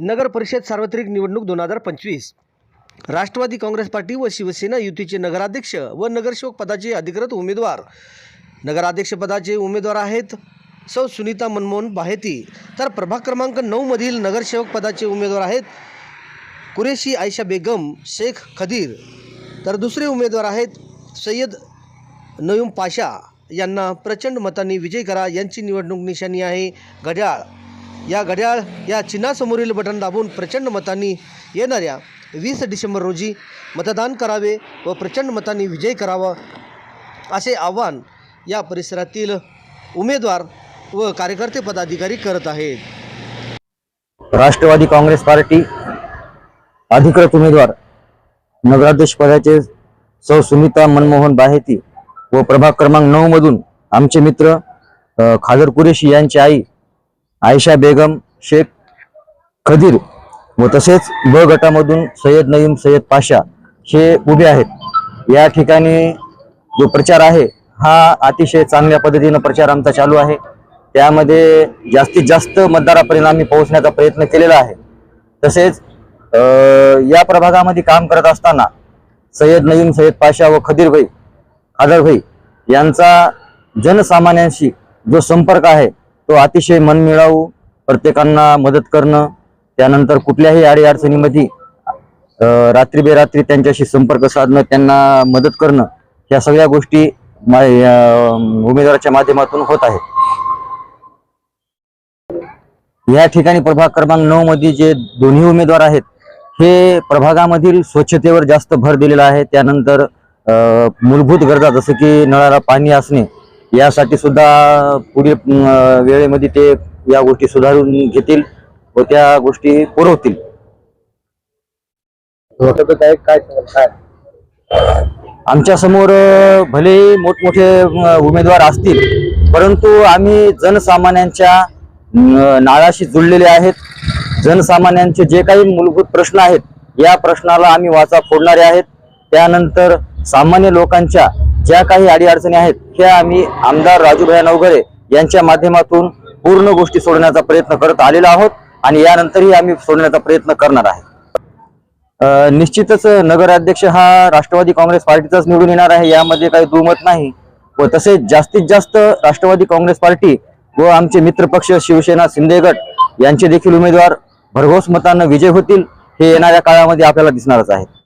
नगर परिषद सार्वत्रिक निवडणूक दोन हजार पंचवीस. राष्ट्रवादी काँग्रेस पार्टी व शिवसेना युतीचे नगराध्यक्ष व नगरसेवक पदाचे अधिकृत उमेदवार. नगराध्यक्षपदाचे उमेदवार आहेत सौ सुनीता मनमोहन बाहेती. तर प्रभाग क्रमांक नऊमधील नगरसेवक पदाचे उमेदवार आहेत कुरेशी आयशा बेगम शेख खदीर. तर दुसरे उमेदवार आहेत सय्यद नयूम पाशा. यांना प्रचंड मतांनी विजय करा. यांची निवडणूक निशाणी आहे. घड्याळ. या घड्याळ या चिन्हासमोरील बटन दाबून प्रचंड मतांनी येणाऱ्या वीस डिसेंबर रोजी मतदान करावे व प्रचंड मतांनी विजय करावा असे आव्हान या परिसरातील उमेदवार व कार्यकर्ते पदाधिकारी करत आहेत. राष्ट्रवादी काँग्रेस पार्टी अधिकृत उमेदवार नगराध्यक्ष पदाचे सौ सुनीता मनमोहन बाहेती व प्रभाग क्रमांक नऊ मधून आमचे मित्र खादर कुरेशी यांची आई आयशा बेगम शेख खदीर व तसेच ब गटामधून सय्यद नईम सय्यद पाशा हे उभे आहेत. या ठिकाणी जो प्रचार आहे हा अतिशय चांगल्या पद्धतीनं प्रचार आमचा चालू आहे. त्यामध्ये जास्तीत जास्त मतदारापर्यंत आम्ही पोहोचण्याचा प्रयत्न केलेला आहे. तसेच या प्रभागामध्ये काम करत असताना सय्यद नईम सय्यद पाशा व खदीर भाई खादर भाई यांचा जनसामान्यांशी जो संपर्क आहे तो अतिशय मन मिळावू प्रत्येकांना मदत करणं त्यानंतर कुठल्याही अडीअडचणीमध्ये अडचणीमध्ये रात्री बेरात्री त्यांच्याशी संपर्क साधणं त्यांना मदत करणं ह्या सगळ्या गोष्टी मा- उमेदवाराच्या माध्यमातून होत आहेत. या ठिकाणी प्रभाग क्रमांक नऊ मध्ये जे दोन्ही उमेदवार आहेत हे प्रभागामधील स्वच्छतेवर जास्त भर दिलेला आहे. त्यानंतर मूलभूत गरजा जसं की नळाला पाणी असणे यासाठी सुद्धा पुढील वेळेमध्ये ते या गोष्टी सुधारून घेतील व त्या गोष्टी पुरवतील. आमच्यासमोर भले मोठमोठे उमेदवार असतील परंतु आम्ही जनसामान्यांच्या नाळाशी जुळलेले आहेत. जनसामान्यांचे जे काही मूलभूत प्रश्न आहेत या प्रश्नाला आम्ही वाचा फोडणारे आहेत. त्यानंतर सामान्य लोकांच्या ज्या काही अडीअडचणी आहेत त्या आम्ही आमदार राजूभाई नवघरे यांच्या माध्यमातून पूर्ण गोष्टी सोडण्याचा प्रयत्न करत आलेलो आहोत आणि यानंतरही आम्ही सोडण्याचा प्रयत्न करणार आहे. निश्चितच नगराध्यक्ष हा राष्ट्रवादी काँग्रेस पार्टीचाच निवडून येणार आहे यामध्ये काही दुमत नाही व तसेच जास्तीत जास्त राष्ट्रवादी काँग्रेस पार्टी व आमचे मित्रपक्ष शिवसेना शिंदे गट यांचे देखील उमेदवार भरघोस मतांना विजय होतील हे येणाऱ्या काळामध्ये आपल्याला दिसणारच आहे.